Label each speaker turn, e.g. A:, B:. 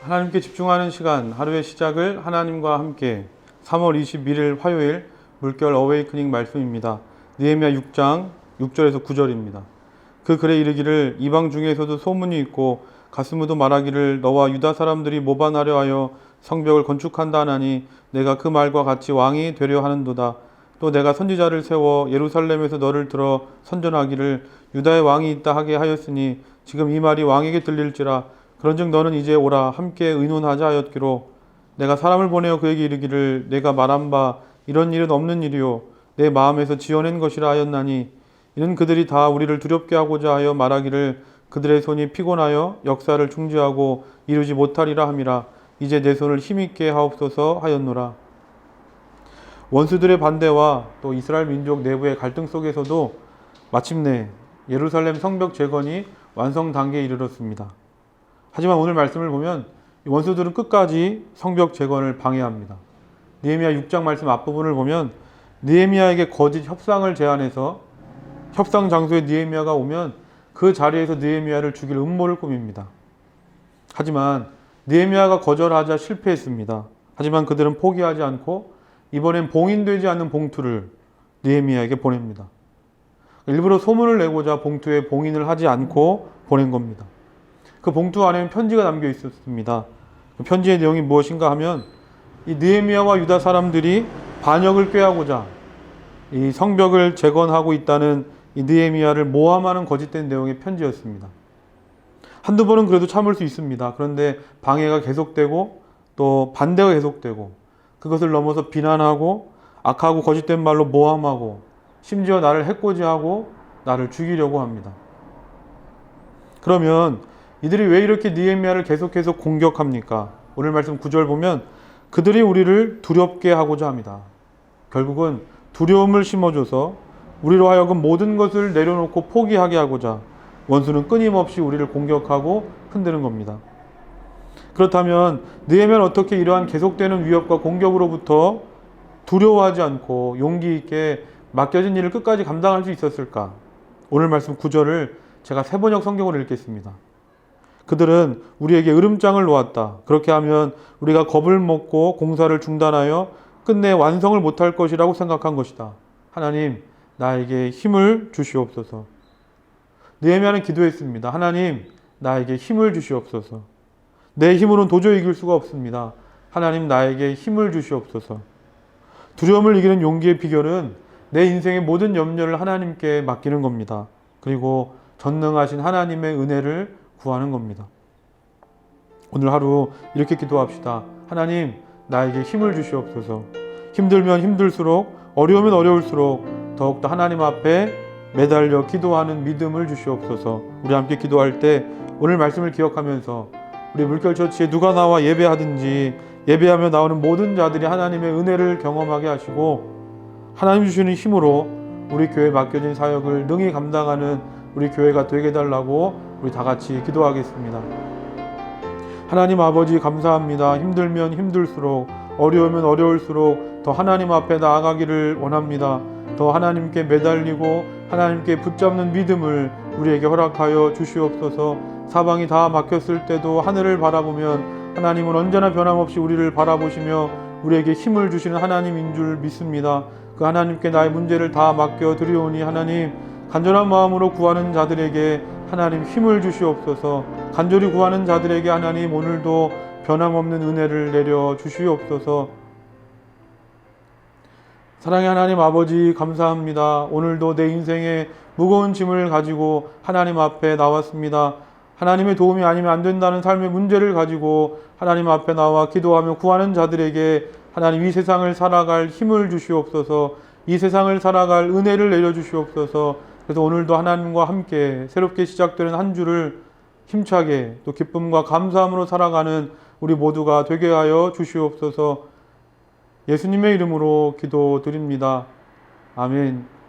A: 하나님께 집중하는 시간, 하루의 시작을 하나님과 함께 3월 21일 화요일 물결 어웨이크닝 말씀입니다. 느헤미야 6장 6절에서 9절입니다. 그 글에 이르기를 이방 중에서도 소문이 있고 가스무도 말하기를 너와 유다 사람들이 모반하려 하여 성벽을 건축한다 하나니 내가 그 말과 같이 왕이 되려 하는도다. 또 내가 선지자를 세워 예루살렘에서 너를 들어 선전하기를 유다의 왕이 있다 하게 하였으니 지금 이 말이 왕에게 들릴지라 그런즉 너는 이제 오라 함께 의논하자 하였기로 내가 사람을 보내어 그에게 이르기를 내가 말한 바 이런 일은 없는 일이요 내 마음에서 지어낸 것이라 하였나니 이는 그들이 다 우리를 두렵게 하고자 하여 말하기를 그들의 손이 피곤하여 역사를 중지하고 이루지 못하리라 함이라 이제 내 손을 힘있게 하옵소서 하였노라 원수들의 반대와 또 이스라엘 민족 내부의 갈등 속에서도 마침내 예루살렘 성벽 재건이 완성 단계에 이르렀습니다. 하지만 오늘 말씀을 보면 원수들은 끝까지 성벽 재건을 방해합니다. 느헤미야 6장 말씀 앞부분을 보면 느헤미야에게 거짓 협상을 제안해서 협상 장소에 느헤미야가 오면 그 자리에서 느헤미야를 죽일 음모를 꾸밉니다. 하지만 느헤미야가 거절하자 실패했습니다. 하지만 그들은 포기하지 않고 이번엔 봉인되지 않는 봉투를 느헤미야에게 보냅니다. 일부러 소문을 내고자 봉투에 봉인을 하지 않고 보낸 겁니다. 그 봉투 안에는 편지가 담겨 있었습니다. 그 편지의 내용이 무엇인가 하면 이 느헤미야와 유다 사람들이 반역을 꾀하고자 이 성벽을 재건하고 있다는 이 느헤미야를 모함하는 거짓된 내용의 편지였습니다. 한두 번은 그래도 참을 수 있습니다. 그런데 방해가 계속되고 또 반대가 계속되고 그것을 넘어서 비난하고 악하고 거짓된 말로 모함하고 심지어 나를 해코지하고 나를 죽이려고 합니다. 그러면 이들이 왜 이렇게 니에미아를 계속해서 공격합니까? 오늘 말씀 9절 보면 그들이 우리를 두렵게 하고자 합니다. 결국은 두려움을 심어줘서 우리로 하여금 모든 것을 내려놓고 포기하게 하고자 원수는 끊임없이 우리를 공격하고 흔드는 겁니다. 그렇다면 느헤미야는 어떻게 이러한 계속되는 위협과 공격으로부터 두려워하지 않고 용기 있게 맡겨진 일을 끝까지 감당할 수 있었을까? 오늘 말씀 9절을 제가 세 번역 성경으로 읽겠습니다. 그들은 우리에게 으름장을 놓았다. 그렇게 하면 우리가 겁을 먹고 공사를 중단하여 끝내 완성을 못할 것이라고 생각한 것이다. 하나님, 나에게 힘을 주시옵소서. 느헤미야는 기도했습니다. 하나님, 나에게 힘을 주시옵소서. 내 힘으로는 도저히 이길 수가 없습니다. 하나님, 나에게 힘을 주시옵소서. 두려움을 이기는 용기의 비결은 내 인생의 모든 염려를 하나님께 맡기는 겁니다. 그리고 전능하신 하나님의 은혜를 구하는 겁니다. 오늘 하루 이렇게 기도합시다. 하나님, 나에게 힘을 주시옵소서. 힘들면 힘들수록, 어려우면 어려울수록 더욱더 하나님 앞에 매달려 기도하는 믿음을 주시옵소서. 우리 함께 기도할 때 오늘 말씀을 기억하면서 우리 물결처치에 누가 나와 예배하든지 예배하며 나오는 모든 자들이 하나님의 은혜를 경험하게 하시고 하나님 주시는 힘으로 우리 교회 맡겨진 사역을 능히 감당하는 우리 교회가 되게 해달라고 우리 다 같이 기도하겠습니다. 하나님 아버지 감사합니다. 힘들면 힘들수록 어려우면 어려울수록 더 하나님 앞에 나아가기를 원합니다. 더 하나님께 매달리고 하나님께 붙잡는 믿음을 우리에게 허락하여 주시옵소서. 사방이 다 막혔을 때도 하늘을 바라보면 하나님은 언제나 변함없이 우리를 바라보시며 우리에게 힘을 주시는 하나님인 줄 믿습니다. 그 하나님께 나의 문제를 다 맡겨 드리오니 하나님 간절한 마음으로 구하는 자들에게 하나님 힘을 주시옵소서. 간절히 구하는 자들에게 하나님 오늘도 변함없는 은혜를 내려 주시옵소서. 사랑의 하나님 아버지 감사합니다. 오늘도 내 인생에 무거운 짐을 가지고 하나님 앞에 나왔습니다. 하나님의 도움이 아니면 안 된다는 삶의 문제를 가지고 하나님 앞에 나와 기도하며 구하는 자들에게 하나님 이 세상을 살아갈 힘을 주시옵소서. 이 세상을 살아갈 은혜를 내려 주시옵소서. 그래서 오늘도 하나님과 함께 새롭게 시작되는 한 주를 힘차게 또 기쁨과 감사함으로 살아가는 우리 모두가 되게 하여 주시옵소서. 예수님의 이름으로 기도드립니다. 아멘.